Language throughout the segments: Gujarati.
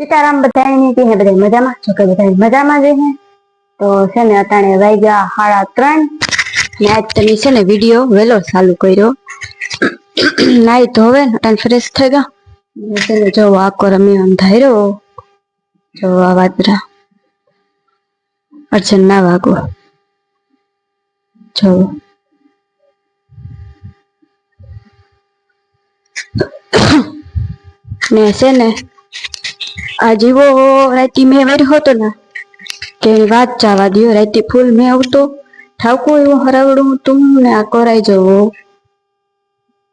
સીતારામ બધા એની કે બધા મજામાં? જો કે બધા મજામાં જ તો છે ને અટાણે વાગ્યા સાડા ત્રણ. ને આજ તમે છે ને વીડિયો વહેલો ચાલુ કર્યો. નાઈ ને અટાણે ફ્રેશ થઈ ગયા. છે ને જો આકો રમી આમ ધાર્યો. જો આ વાદરા અર્ચન ના વાગો. જો. ને છે ને આ જીવો રાતી મેં વર્યો હતો ને, કે વાત જવા દ્યો, રાતી ફૂલ મેં આવતો. ઠાકો એવો હરાવડું તું ને આ કોરાઈ જવો.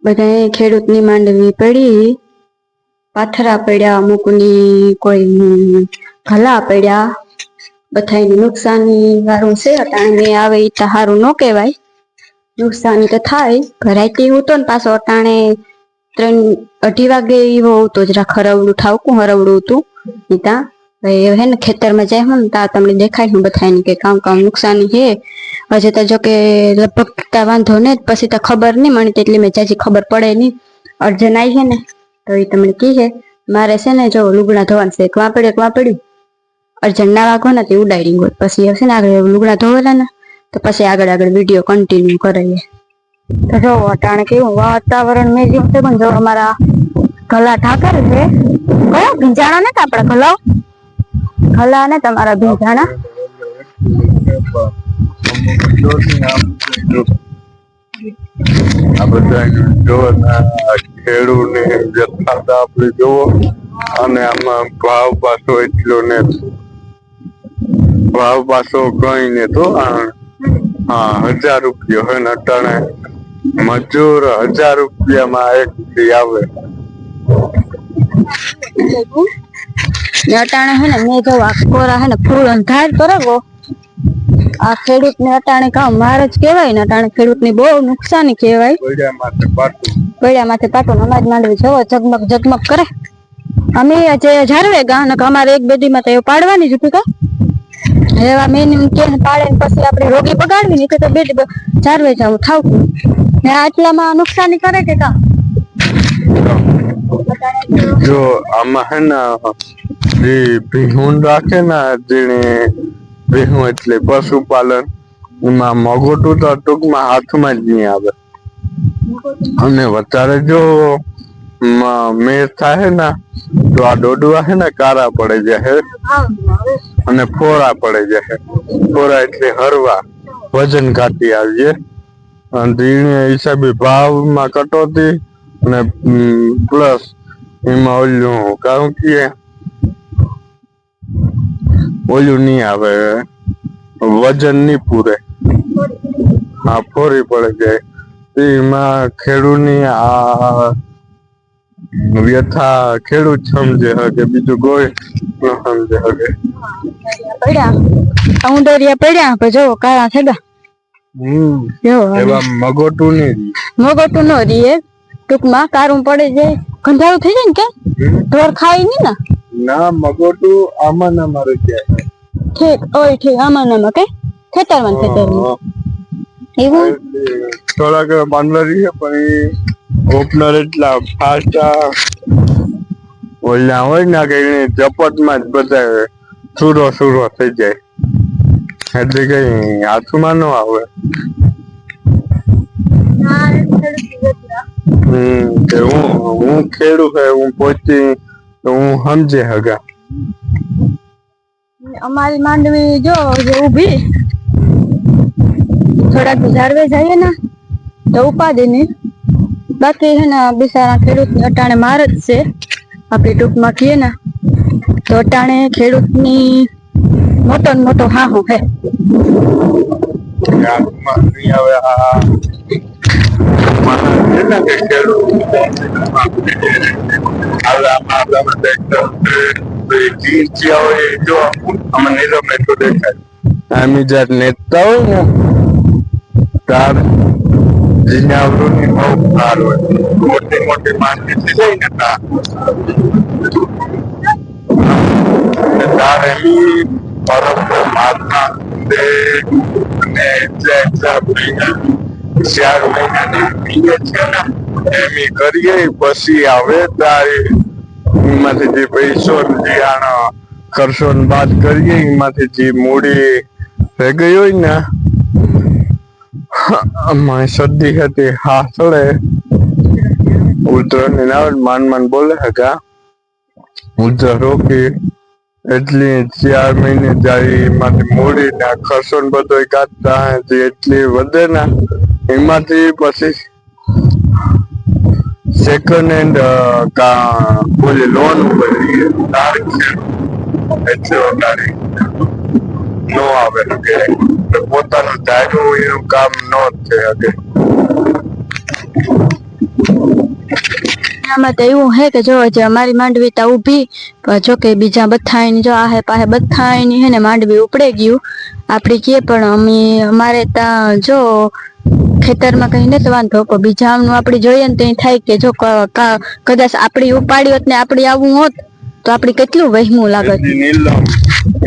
બધા ખેડૂતની માંડવી પડી, પાથરા પડ્યા, અમુકની કોઈ ભલા પડ્યા. બધાને નુકસાની વાળું છે, અટાણે આવે એ તો સારું ન કહેવાય. નુકસાન તો થાય રાતિ હું તો ને પાછો અટાણે ત્રણ અઢી વાગે એવો હતો જરા હરવડું ઠાવકું હરવડું હતું નીતા હે ને ખેતરમાં જાય હું તા તમને દેખાય હું બધાને કે કામ કામ નુકસાની છે હજી તો જો કે લગભગ ત્યાં વાંધો ને પછી તો ખબર નહીં મને તેટલી મેં જાજી ખબર પડે નહીં. અર્જન આવી છે ને, તો એ તમને કી છે મારે છે ને જો લુગડા ધોવાનું છે વાપડે પડ્યું ક્યાં પડ્યું અર્જન ના વાગો ને, તે ઉડાડી ગયો. પછી હશે ને આગળ લુગડા ધોવેલા ને, તો પછી આગળ આગળ વીડિયો કન્ટિન્યુ કરીએ જો વટાણ કેવું વાતાવરણ મેં જેવું છે પણ જો અમારા ગલા ઠાકર છે કયો ભીંજાણા ને આપડા ગલાઓ ગલા ને તમારા ભીંજાણા? જોવો, અને આમાં ભાવ પાછો એટલો ને ભાવ પાછો કઈ ને તો હા, હજાર રૂપિયો હોય ને અટાણે. મજૂર હજાર રૂપિયામાં એક દી આવે. અટાણે હે ને મેં જો આ કોરા હે ને ફૂલ અંધાર કરાવો આ ખેડૂત ને અટાણે કામ માર જ કહેવાય ને અટાણે ખેડૂતની બહુ નુકસાની કહેવાય. પડ્યા માથે પાટો અનાજ માંડવી જવો જગમગ જગમગ કરે. અમે જે જારવે ગા ને અમારે એક બેદી માં તો પાડવાની જ હતી કા. એવા મેન કે પાડે પછી આપણે રોગી બગાડવી ને તો બેટી જારવે જાવ થાવકું ને નુકસાની કરે કે કા જો આમાં હે ને, જે ભીહું રાખે ને જેને ભીહું એટલે પશુપાલન, એમાં મગોટું તો ટૂંકમાં હાથમાં જ નહીં આવે. અને વધારે જો મેર થાય ને, તો આ ડોડવા હે ને, કારા પડે જાય અને ફોરા પડે જાય ફોરા એટલે હરવા, વજન ઘાટી આવીએ. એને હિસાબે ભાવમાં કટોતી અને પ્લસ એમાં ઓલું કારણ કે ઓલું નહીં આવે, વજન નહીં પૂરે. હા, ફોરી પડે જાય. એમાં ખેડૂતની આ વ્યથા ખેડૂત સમજે હકે બીજું કોઈ ન સમજે હકે પડ્યા. ઊંડરિયા પડ્યા જો કાળા જો એવા મગોટું ને મોગોટું નો રીએ. ટૂંકમાં કારું પડે જાય ગંધારું થઈ જાય ને કે ઢોર ખાય નહીં ને? ના મગોટું આમાં ના મારે ત્યાં ઠીક ઓય ઠીક આમાં ના કે ખેતરમાં ખેતરમાં. એવું? થોડાક બાંધવારી છે પણ ઓપનર એટલા ફાસ્ટ ઓલા હોય ને કે ચપટમાં જ બધા સુરો સુરો થઈ જાય. એટલે કઈ હાથમાં ન આવે. હમ કે હું હું ખેડૂ છે હું પહોંચી હું સમજે હગા. અમારી માંડવી જો જે ઊભી થોડાક ઝાડવે જઈએ ને તો ઉપાધિ નહીં બાકી છે ને બિચારા ખેડૂત અટાણે માર જ છે. આપણે ટૂંકમાં કહીએ ને તો અટાણે ખેડૂતની મોટો ને મોટો હાહો હે. બહુ સાર હોય. મોટી મોટી થઈ જાય તારે. તાર અને તાર એની પરમ માથા દે અને મહિના ચાર મહિનાની પીએ છે ને એમ કરીએ પછી આવે તારે એમાંથી જે પૈસો જે આનો ખર્ચો ને બાદ કરીએ એમાંથી જે મૂડી રહી ગઈ ને અમારી શરદી હતી હા ચડે ઉધર ને ના માન માન બોલે હતા ઉધર રોકી એટલી ચાર મહિને જાય, એમાંથી મૂડી ને ખર્ચો ને બધો કાઢતા એટલી વધે ને, એમાંથી પછી સેકન્ડ હેન્ડ બોલે લોન છે. એટલે વધારે નો આવે પોતાનું ધાર્યું એનું કામ નો જ થઈ તો એવું હે કે જો જે અમારી માંડવી તા ઊભી જો કે બીજા બથાઈની જો આહે પાહે બથાઈની હે ને માંડવી ઉપડે ગયું. આપણે કે પણ અમે, અમારે ત્યાં જો ખેતરમાં કઈ નથી વાંધો, પણ બીજા આપણે જોઈએ ને તો થાય કે જો કદાચ આપણી ઉપાડી હોત ને આપડી આવું હોત, તો આપડી કેટલું વહેમું લાગત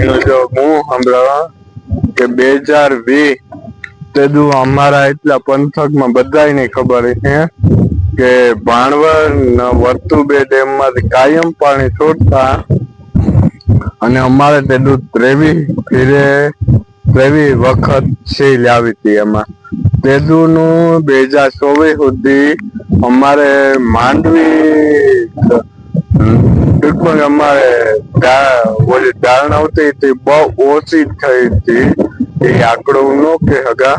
એનો જો હું સાંભળવા કે બે હજાર વીસ તેદુ અમારા એટલા પંથકમાં બધાયને ખબર છે કે ભાણવર વર્તુ બે ડેમમાંથી કાયમ પાણી છોડતા અને અમારે તેનું ત્રેવી ફીરે, ત્રેવી વખત સીલ આવી હતી એમાં. તેદુ નું બે હજાર ચોવીસ સુધી અમારે માંડવી, ટૂંકમાં અમારે ઓલી ધારણા હતી તે બહુ ઓછી થઈ હતી. એ આંકડો નો કે હગા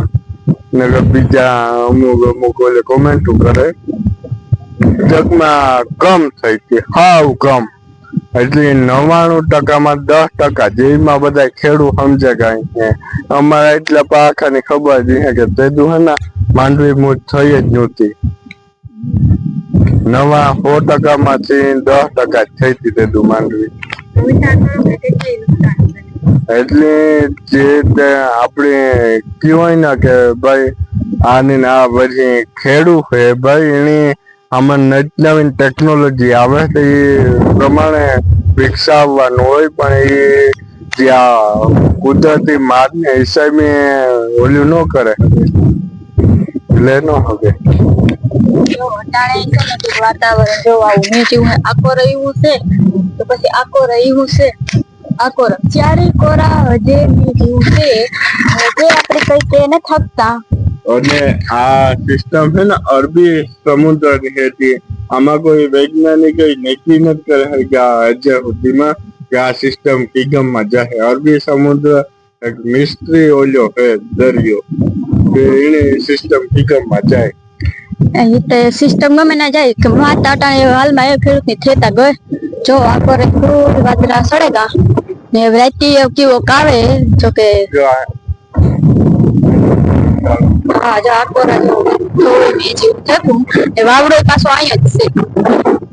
ને બીજા અમુક અમુક ઓલે કોમેન્ટો કરે. જગમાં કમ થઈ હતી હાવ કમ એટલે નવાણું ટકામાં દસ ટકા જેમાં બધા ખેડૂત સમજે કઈ છે. અમારા એટલા પાખાની ખબર છે કે તેદું હે ને, માંડવી મૂજ થઈ જ નહોતી. નવા સો ટકા માંથી દસ ટકા થઈ હતી તેદું માંડવી. એટલે જે આપણે કહેવાય ને કે ભાઈ આની આ પછી ખેડૂત છે, ભાઈ એની આમાં નવી નવીન ટેકનોલોજી આવે તો એ પ્રમાણે વિકસાવવાનું હોય, પણ એ જ્યાં કુદરતી મારને હિસાબે ઓલું ન કરે. એટલે ન હવે. વાતાવરણ જેવું આખો રહ્યું છે, તો પછી આખો રહ્યું છે, આખો ચારે કોરા હજે જેવું છે જે આપણે કઈ કે ન થકતા અને આ સિસ્ટમ છે ને અરબી સમુદ્રની હતી આમાં કોઈ વૈજ્ઞાનિક નક્કી નથી કરે કે આ હજાર સુધીમાં કે આ સિસ્ટમ કિગમમાં જાય અરબી સમુદ્ર એક મિસ્ત્રી ઓલ્યો છે દરિયો. કે એને સિસ્ટમ કિગમમાં જાય. એ તો સિસ્ટમ ગમે ના જાય. કે વાત અટાણે હાલમાં એ ખેડૂતની થેતા ગઈ જો આખો રે ખૂબ વાદળા સડેગા ને રાતી કેવો કાવે જો કે જો આ હા જો મેં જેવું થતું એ વાવડો પાછો અહીંયા જ છે.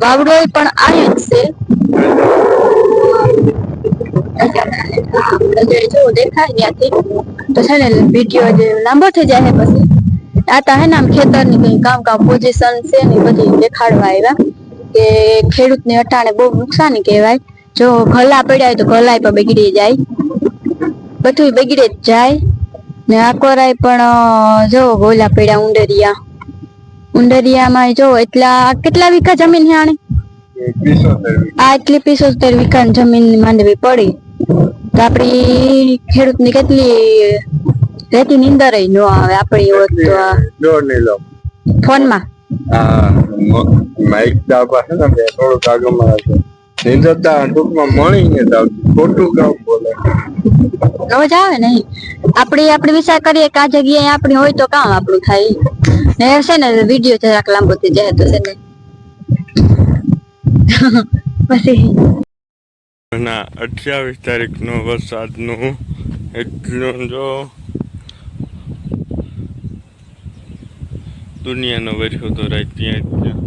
વાવડો પણ અહીંયા જ છે જો દેખાય તો છે ને વીડિયો જે લાંબો થઈ પછી આ તો ને, આમ ખેતરની કઈ કામ કામ પોઝિશન છે ને બધી દેખાડવા આવ્યા. કે ખેડૂતને અટાણે બહુ નુકસાન કહેવાય. જો ગલા પડ્યા હોય તો ગલાય પણ બગડી જાય. બધું બગડે જ જાય. ને આ કોરાય પણ જો ગોલા પડ્યા ઉંડરિયા. ઉંડરિયામાં જો એટલા કેટલા વીઘા જમીન છે આને આ એટલી પિસોતેર વીઘા જમીન માંડવી પડી. તો આપડી ખેડૂતની કેટલી રેતી નીંદર ન આવે આપણી ફોનમાં? માઇક દાબા છે ને થોડુંક આગળમાં રાખે નિંદતા ટૂંકમાં મળી ને આવતી. ખોટું કામ બોલે. રોજ આવે નહીં? આપણે આપણે વિચાર કરીએ કે આ જગ્યાએ આપણી હોય તો કામ આપણું થાય. ને છે ને વીડિયો જરાક લાંબો થઈ જાય તો છે ને પછી? ના અઠ્યાવીસ તારીખ નો વરસાદનું એટલું જો દુનિયાનો વર્યો તો રાત ત્યાં જ. ત્યાં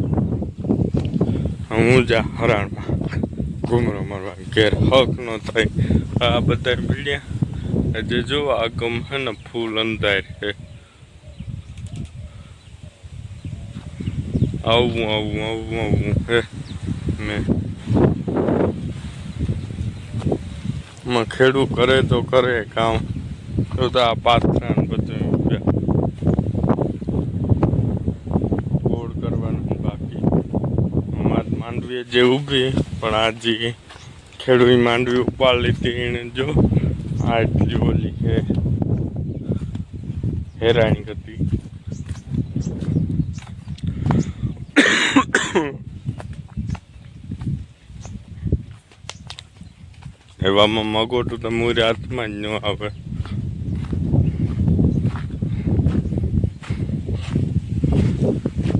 હું જા હરાણમાં. ઘૂમરો મારવા. ઘેર હક ન થાય. આ બધા મીડિયા જે જો આ ગમ હે ને ફૂલ અંધાર છે આવું આવું આવું આવું હે. મેં માં ખેડૂ કરે તો કરે કામ. તો આ પાથરા ને બધું ગોળ કરવાનું બાકી. અમાર માંડવી જે ઊભી પણ આજે ખેડૂત માંડવી ઉપાડ લીધી એને જો આટલી ઓલી હે હેરાણી હતી એવામાં મગોટું તો મૂરી હાથમાં જ ન આવે.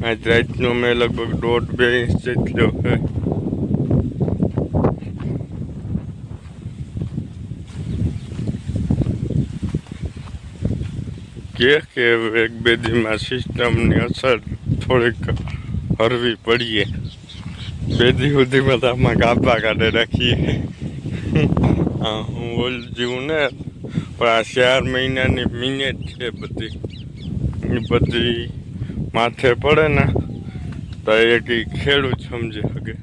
આજ રાતનો મેં લગભગ દોઢ બે ઇંચ જેટલો હે કે કે એક બે દીમાં સિસ્ટમની અસર થોડીક હરવી પડીએ. બે દી સુધીમાં તો આમાં ગાભા કાઢે રાખીએ. હું ઓલ જીવું ને, પણ આ ચાર મહિનાની મિનેટ છે બધી. એ બધી માથે પડે ને, તો એક ખેડૂત સમજે શકે